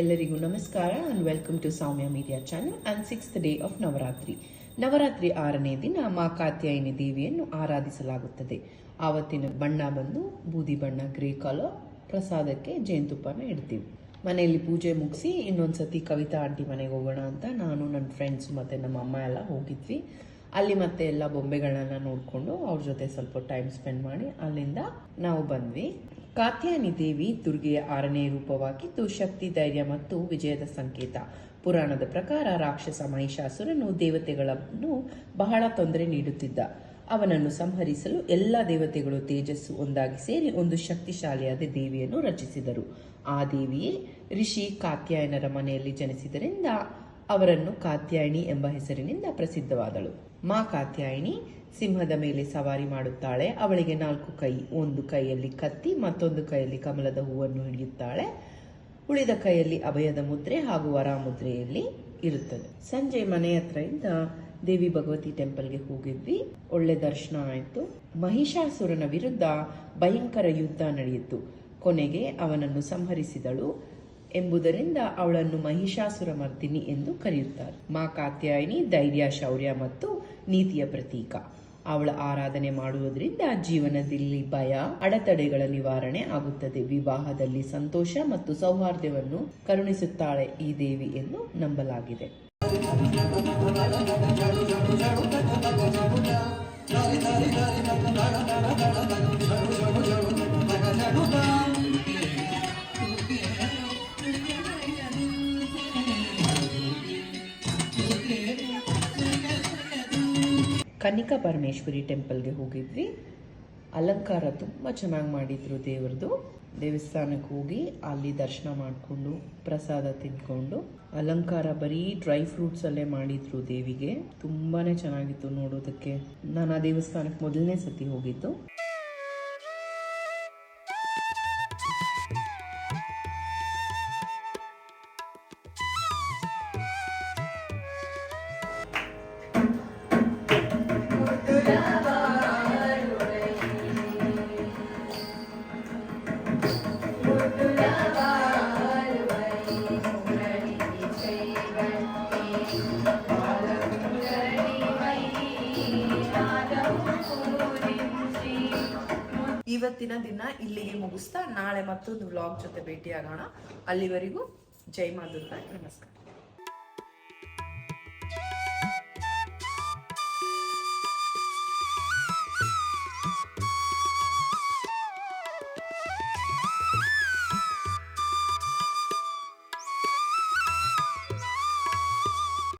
ಎಲ್ಲರಿಗೂ ನಮಸ್ಕಾರ and welcome to Soumya media channel and sixth day of Navratri Navratri ಆರನೇ ದಿನ ಮಾ ಕಾತ್ಯಾಯಿನಿ ದೇವಿಯನ್ನು ಆರಾಧಿಸಲಾಗುತ್ತದೆ. ಆವತ್ತಿನ ಬಣ್ಣ ಬಂದು ಬೂದಿ ಬಣ್ಣ ಗ್ರೇ ಕಲರ್ ಪ್ರಸಾದಕ್ಕೆ ಜೇನುತುಪ್ಪನ ಇಡ್ತೀವಿ. ಮನೆಯಲ್ಲಿ ಪೂಜೆ ಮುಗಿಸಿ ಇನ್ನೊಂದ್ಸತಿ ಕವಿತಾ ಆಂಟಿ ಮನೆಗೆ ಹೋಗೋಣ ಅಂತ ನಾನು ನನ್ನ ಫ್ರೆಂಡ್ಸ್ ಮತ್ತು ನಮ್ಮ ಅಮ್ಮ ಎಲ್ಲ ಹೋಗಿದ್ವಿ. ಅಲ್ಲಿ ಮತ್ತೆ ಎಲ್ಲ ಬೊಂಬೆಗಳನ್ನ ನೋಡಿಕೊಂಡು ಅವ್ರ ಜೊತೆ ಸ್ವಲ್ಪ ಟೈಮ್ ಸ್ಪೆಂಡ್ ಮಾಡಿ ಅಲ್ಲಿಂದ ನಾವು ಬಂದ್ವಿ. ಕಾತ್ಯಾಯನಿ ದೇವಿ ದುರ್ಗೆಯ ಆರನೇ ರೂಪವಾಗಿದ್ದು ಶಕ್ತಿ ಧೈರ್ಯ ಮತ್ತು ವಿಜಯದ ಸಂಕೇತ. ಪುರಾಣದ ಪ್ರಕಾರ ರಾಕ್ಷಸ ಮಹಿಷಾಸುರನು ದೇವತೆಗಳನ್ನು ಬಹಳ ತೊಂದರೆ ನೀಡುತ್ತಿದ್ದ. ಅವನನ್ನು ಸಂಹರಿಸಲು ಎಲ್ಲ ದೇವತೆಗಳು ತೇಜಸ್ಸು ಒಂದಾಗಿ ಸೇರಿ ಒಂದು ಶಕ್ತಿಶಾಲಿಯಾದ ದೇವಿಯನ್ನು ರಚಿಸಿದರು. ಆ ದೇವಿಯೇ ಋಷಿ ಕಾತ್ಯಾಯನರ ಮನೆಯಲ್ಲಿ ಜನಿಸಿದರಿಂದ ಅವರನ್ನು ಕಾತ್ಯಾಯಣಿ ಎಂಬ ಹೆಸರಿನಿಂದ ಪ್ರಸಿದ್ಧವಾದಳು. ಮಾ ಕಾತ್ಯಾಯಿನಿ ಸಿಂಹದ ಮೇಲೆ ಸವಾರಿ ಮಾಡುತ್ತಾಳೆ. ಅವಳಿಗೆ ನಾಲ್ಕು ಕೈ, ಒಂದು ಕೈಯಲ್ಲಿ ಕತ್ತಿ, ಮತ್ತೊಂದು ಕೈಯಲ್ಲಿ ಕಮಲದ ಹೂವನ್ನು ಹಿಡಿಯುತ್ತಾಳೆ. ಉಳಿದ ಕೈಯಲ್ಲಿ ಅಭಯದ ಮುದ್ರೆ ಹಾಗೂ ವರ ಮುದ್ರೆಯಲ್ಲಿ ಇರುತ್ತದೆ. ಸಂಜೆ ಮನೆ ಹತ್ರದಿಂದ ದೇವಿ ಭಗವತಿ ಟೆಂಪಲ್ಗೆ ಹೋಗಿದ್ವಿ. ಒಳ್ಳೆ ದರ್ಶನ ಆಯಿತು. ಮಹಿಷಾಸುರನ ವಿರುದ್ಧ ಭಯಂಕರ ಯುದ್ಧ ನಡೆಯಿತು. ಕೊನೆಗೆ ಅವನನ್ನು ಸಂಹರಿಸಿದಳು ಎಂಬುದರಿಂದ ಅವಳನ್ನು ಮಹಿಷಾಸುರ ಮರ್ದಿನಿ ಎಂದು ಕರೆಯುತ್ತಾರೆ. ಮಾ ಕಾತ್ಯಾಯಿನಿ ಧೈರ್ಯ, ಶೌರ್ಯ ಮತ್ತು ನೀತಿಯ ಪ್ರತೀಕ. ಅವಳ ಆರಾಧನೆ ಮಾಡುವುದರಿಂದ ಜೀವನದಲ್ಲಿ ಭಯ, ಅಡೆತಡೆಗಳ ನಿವಾರಣೆ ಆಗುತ್ತದೆ. ವಿವಾಹದಲ್ಲಿ ಸಂತೋಷ ಮತ್ತು ಸೌಹಾರ್ದವನ್ನು ಕರುಣಿಸುತ್ತಾಳೆ ಈ ದೇವಿ ಎಂದು ನಂಬಲಾಗಿದೆ. ಕನ್ನಿಕಾ ಪರಮೇಶ್ವರಿ ಟೆಂಪಲ್ಗೆ ಹೋಗಿದ್ವಿ. ಅಲಂಕಾರ ತುಂಬ ಚೆನ್ನಾಗಿ ಮಾಡಿದ್ರು ದೇವ್ರದ್ದು ದೇವಸ್ಥಾನಕ್ಕೆ ಹೋಗಿ ಅಲ್ಲಿ ದರ್ಶನ ಮಾಡಿಕೊಂಡು, ಪ್ರಸಾದ ತಿಂದ್ಕೊಂಡು, ಅಲಂಕಾರ ಬರೀ ಡ್ರೈ ಫ್ರೂಟ್ಸ್ ಅಲ್ಲೇ ಮಾಡಿದ್ರು ದೇವಿಗೆ. ತುಂಬಾನೇ ಚೆನ್ನಾಗಿತ್ತು ನೋಡೋದಕ್ಕೆ. ನಾನು ಆ ದೇವಸ್ಥಾನಕ್ಕೆ ಮೊದಲನೇ ಸತಿ ಹೋಗಿದ್ದು. ಇವತ್ತಿನ ದಿನ ಇಲ್ಲಿಗೆ ಮುಗಿಸ್ತಾ ನಾಳೆ ಮತ್ತೊಂದು ವ್ಲಾಗ್ ಜೊತೆ ಭೇಟಿಯಾಗೋಣ. ಅಲ್ಲಿವರೆಗೂ ಜೈ ಮಾ ದುರ್ಗಾ ನಮಸ್ಕಾರ.